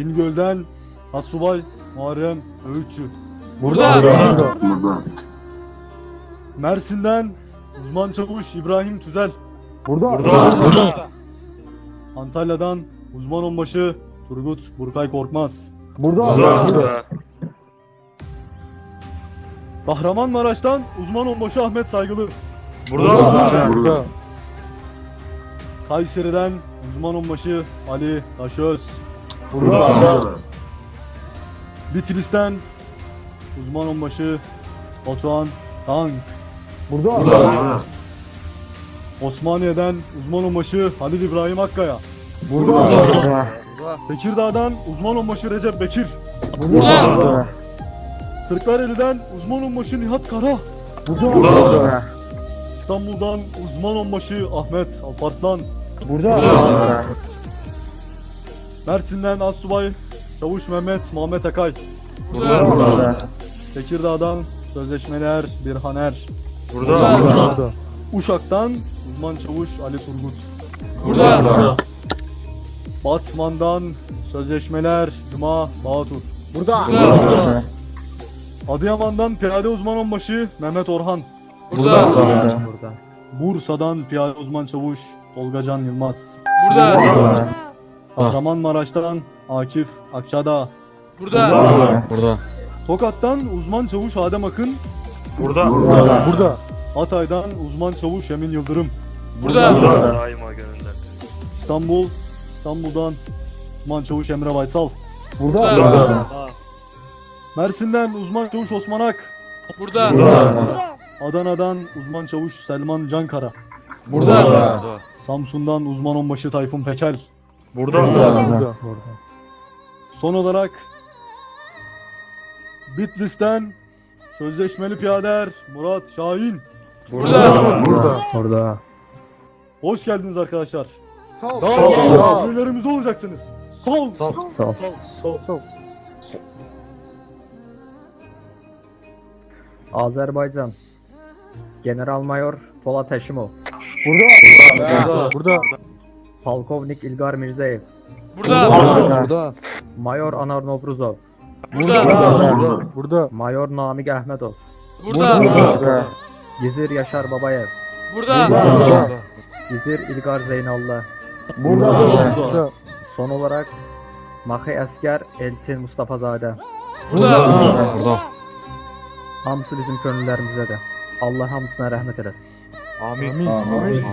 Bingöl'den Asubay Muharrem Öğütçü. Burada. Burada. Mersin'den uzman çavuş İbrahim Tüzel. Burada. Antalya'dan uzman onbaşı Turgut Burkay Korkmaz. Burada. Kahramanmaraş'tan uzman onbaşı Ahmet Saygılı. Burada. Kayseri'den uzman onbaşı Ali Taşöz. Burada. Bitlis'ten uzman onbaşı Batuhan Tank. Burada. Osmaniye'den uzman onbaşı Halil İbrahim Akkaya. Burada. Tekirdağ'dan uzman onbaşı Recep Bekir. Burada. Kırklareli'den uzman onbaşı Nihat Kara. Burada. İstanbul'dan uzman onbaşı Ahmet Alparslan. Burada. Mersin'den Assubay Çavuş Mehmet Muhammed Akay. Burada. Tekirdağ'dan sözleşmeler Birhaner. Burada. Uşak'tan uzman çavuş Ali Turgut. Burada. Batman'dan sözleşmeler Cuma Bahatur. Burada. Adıyaman'dan piyade uzman onbaşı Mehmet Orhan. Burada. Bursa'dan piyade uzman çavuş Tolgacan Yılmaz. Burada. Kahramanmaraş'tan Akif Akçadağ. Burada. Tokat'tan uzman çavuş Adem Akın. Burada. Hatay'dan uzman çavuş Emin Yıldırım. Daima gönüller. İstanbul, İstanbul'dan uzman çavuş Emre Baysal. Burada. Mersin'den uzman çavuş Osman Ak. Adana'dan uzman çavuş Selman Cankara. Burada. Samsun'dan uzman onbaşı Tayfun Pekel. Burada. Son olarak Bitlis'ten sözleşmeli piyader Murat Şahin. Burada. Hoş geldiniz arkadaşlar. Sağ ol. Sağ ol. Sağ ol. Üyelerimiz olacaksınız. Sol. Sağ ol. Azerbaycan General Mayor Polat Heşimov Burada. Polkovnik İlgar Mirzaev Burada. Mayor Anar Novruzov Burada. Mayor Namik Ahmedov Burada. Gizir Yaşar Babayev Burada. Gizir İlgar Zeynallı Burada. Son olarak Mahi Esker Elçin Mustafazade Burada. Hamısı bizim könüllerimizde de Allah hamısına rahmet eylesin Amin. Amin.